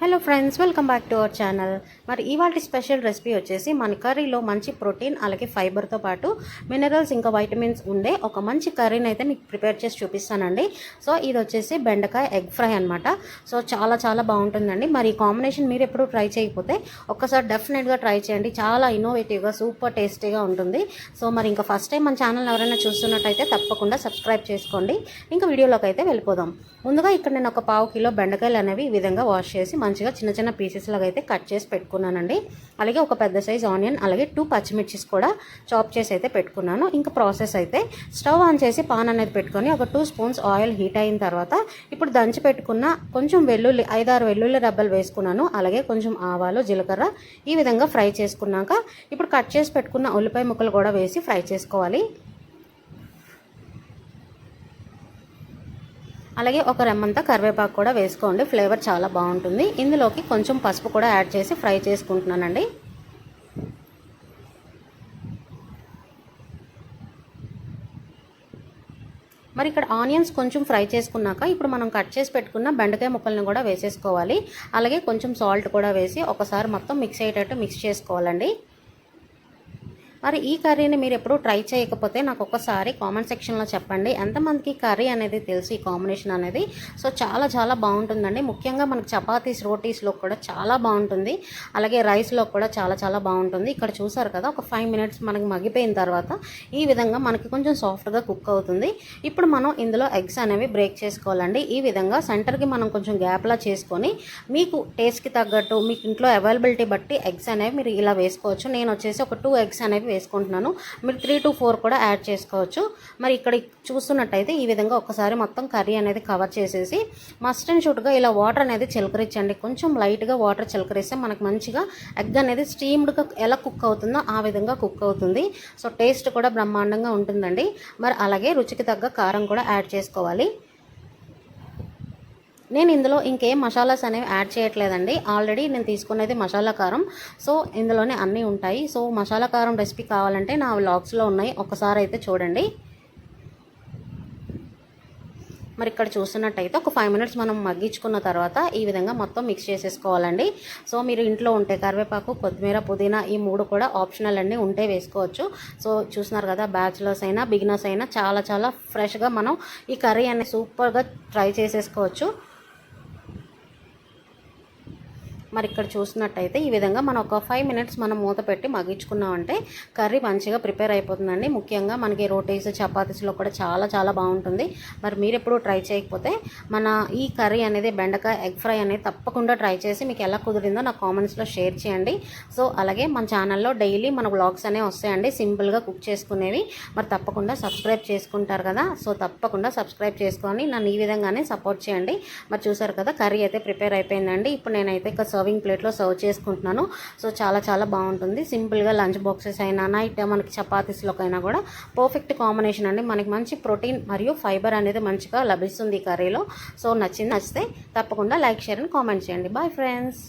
Hello friends welcome back to our channel మరి ఇవాళ special recipe వచ్చేసి మన కర్రీలో మంచి ప్రోటీన్ అలాగే ఫైబర్తో పాటు మినరల్స్ ఇంకా వైటమిన్స్ ఉండే ఒక మంచి కర్రీని అయితే మీకు ప్రిపేర్ చేసి చూపిస్తానండి. సో ఇది వచ్చేసి బెండకాయ ఎగ్ ఫ్రై అనమాట సో చాలా చాలా బాగుంటుందండి. మరి ఈ కాంబినేషన్ మీరు ఎప్పుడు ట్రై చేయకపోతే ఒక్కసారి డెఫినెట్గా ట్రై చేయండి. చాలా ఇన్నోవేటివ్గా సూపర్ టేస్టీగా ఉంటుంది. సో మరి ఇంకా ఫస్ట్ టైం మన ఛానల్ ఎవరైనా చూస్తున్నట్టయితే తప్పకుండా సబ్స్క్రైబ్ చేసుకోండి. ఇంకా వీడియోలోకి అయితే వెళ్ళిపోదాం. ముందుగా ఇక్కడ నేను ఒక పావు కిలో బెండకాయలు అనేవి ఈ విధంగా వాష్ చేసి మంచిగా చిన్న చిన్న పీసెస్ లాగా అయితే కట్ చేసి పెట్టుకున్నానండి. అలాగే ఒక పెద్ద సైజ్ ఆనియన్ అలాగే టూ పచ్చిమిర్చిస్ కూడా చాప్ చేసి అయితే పెట్టుకున్నాను. ఇంకా ప్రాసెస్ అయితే స్టవ్ ఆన్ చేసి పాన్ అనేది పెట్టుకొని ఒక టూ స్పూన్స్ ఆయిల్ హీట్ అయిన తర్వాత ఇప్పుడు దంచి పెట్టుకున్న కొంచెం వెల్లుల్లి ఐదారు వెల్లుల్లి రబ్బలు వేసుకున్నాను. అలాగే కొంచెం ఆవాలు జీలకర్ర ఈ విధంగా ఫ్రై చేసుకున్నాక ఇప్పుడు కట్ చేసి పెట్టుకున్న ఉల్లిపాయ ముక్కలు కూడా వేసి ఫ్రై చేసుకోవాలి. అలాగే ఒక రెమ్మంతా కరివేపాకు కూడా వేసుకోండి. ఫ్లేవర్ చాలా బాగుంటుంది. ఇందులోకి కొంచెం పసుపు కూడా యాడ్ చేసి ఫ్రై చేసుకుంటున్నానండి. మరి ఇక్కడ ఆనియన్స్ కొంచెం ఫ్రై చేసుకున్నాక ఇప్పుడు మనం కట్ చేసి పెట్టుకున్న బెండకాయ ముక్కలను కూడా వేసేసుకోవాలి. అలాగే కొంచెం సాల్ట్ కూడా వేసి ఒకసారి మొత్తం మిక్స్ అయ్యేటట్టు మిక్స్ చేసుకోవాలండి. మరి ఈ కర్రీని మీరు ఎప్పుడూ ట్రై చేయకపోతే నాకు ఒకసారి కామెంట్ సెక్షన్లో చెప్పండి. ఎంతమందికి కర్రీ అనేది తెలుసు ఈ కాంబినేషన్ అనేది? సో చాలా చాలా బాగుంటుందండి. ముఖ్యంగా మనకి చపాతీస్ రోటీస్లో కూడా చాలా బాగుంటుంది. అలాగే రైస్లో కూడా చాలా చాలా బాగుంటుంది. ఇక్కడ చూసారు కదా ఒక ఫైవ్ మినిట్స్ మనకి మగ్గిపోయిన తర్వాత ఈ విధంగా మనకి కొంచెం సాఫ్ట్గా కుక్ అవుతుంది. ఇప్పుడు మనం ఇందులో ఎగ్స్ అనేవి బ్రేక్ చేసుకోవాలండి. ఈ విధంగా సెంటర్కి మనం కొంచెం గ్యాప్లా చేసుకొని మీకు టేస్ట్కి తగ్గట్టు మీకు ఇంట్లో అవైలబిలిటీ బట్టి ఎగ్స్ అనేవి మీరు ఇలా వేసుకోవచ్చు. నేను వచ్చేసి ఒక టూ ఎగ్స్ అనేవి వేసుకుంటున్నాను. మీరు త్రీ టు ఫోర్ కూడా యాడ్ చేసుకోవచ్చు. మరి ఇక్కడ చూస్తున్నట్టయితే ఈ విధంగా ఒకసారి మొత్తం కర్రీ అనేది కవర్ చేసేసి మస్ట్ అండ్ షూట్గా ఇలా వాటర్ అనేది చిలకరించండి. కొంచెం లైట్గా వాటర్ చిలకరిస్తే మనకు మంచిగా ఎగ్ అనేది స్టీమ్డ్గా ఎలా కుక్ అవుతుందో ఆ విధంగా కుక్ అవుతుంది. సో టేస్ట్ కూడా బ్రహ్మాండంగా ఉంటుందండి. మరి అలాగే రుచికి తగ్గ కారం కూడా యాడ్ చేసుకోవాలి. నేను ఇందులో ఇంకేం మసాలాస్ అనేవి యాడ్ చేయట్లేదండి. ఆల్రెడీ నేను తీసుకునేది మసాలా కారం. సో ఇందులోనే అన్నీ ఉంటాయి. సో మసాలా కారం రెసిపీ కావాలంటే నా వ్లాగ్స్లో ఉన్నాయి. ఒకసారి అయితే చూడండి. మరి ఇక్కడ చూస్తున్నట్టయితే ఒక ఫైవ్ మినిట్స్ మనం మగ్గించుకున్న తర్వాత ఈ విధంగా మొత్తం మిక్స్ చేసేసుకోవాలండి. సో మీరు ఇంట్లో ఉంటే కరివేపాకు కొత్తిమీర పుదీనా ఈ మూడు కూడా ఆప్షనల్ అండి ఉంటే వేసుకోవచ్చు. సో చూస్తున్నారు కదా బ్యాచులర్స్ అయినా బిగినర్స్ అయినా చాలా చాలా ఫ్రెష్గా మనం ఈ కర్రీ అనేది సూపర్గా ట్రై చేసేసుకోవచ్చు. మరి ఇక్కడ చూసినట్టయితే ఈ విధంగా మనం ఒక ఫైవ్ మినిట్స్ మనం మూత పెట్టి మగ్గించుకున్నామంటే కర్రీ మంచిగా ప్రిపేర్ అయిపోతుందండి. ముఖ్యంగా మనకి రోటీస్ చపాతీస్లో కూడా చాలా చాలా బాగుంటుంది. మరి మీరు ఎప్పుడు ట్రై చేయకపోతే మన ఈ కర్రీ అనేది బెండకాయ ఎగ్ ఫ్రై అనేది తప్పకుండా ట్రై చేసి మీకు ఎలా కుదిరిందో నా కామెంట్స్లో షేర్ చేయండి. సో అలాగే మన ఛానల్లో డైలీ మన బ్లాగ్స్ అనేవి వస్తాయండి. సింపుల్గా కుక్ చేసుకునేవి. మరి తప్పకుండా సబ్స్క్రైబ్ చేసుకుంటారు కదా. సో తప్పకుండా సబ్స్క్రైబ్ చేసుకొని నన్ను ఈ విధంగానే సపోర్ట్ చేయండి. మరి చూసారు కదా కర్రీ అయితే ప్రిపేర్ అయిపోయిందండి. ఇప్పుడు నేనైతే ఇక సర్వింగ్ ప్లేట్లో సర్వ్ చేసుకుంటున్నాను. సో చాలా చాలా బాగుంటుంది. సింపుల్గా లంచ్ బాక్సెస్ అయినా నైట్ మనకి చపాతీస్లోకైనా కూడా పర్ఫెక్ట్ కాంబినేషన్ అండి. మనకి మంచి ప్రోటీన్ మరియు ఫైబర్ అనేది మంచిగా లభిస్తుంది ఈ కర్రీలో సో నచ్చింది నచ్చితే తప్పకుండా లైక్ షేర్ అండ్ కామెంట్ చేయండి. Bye friends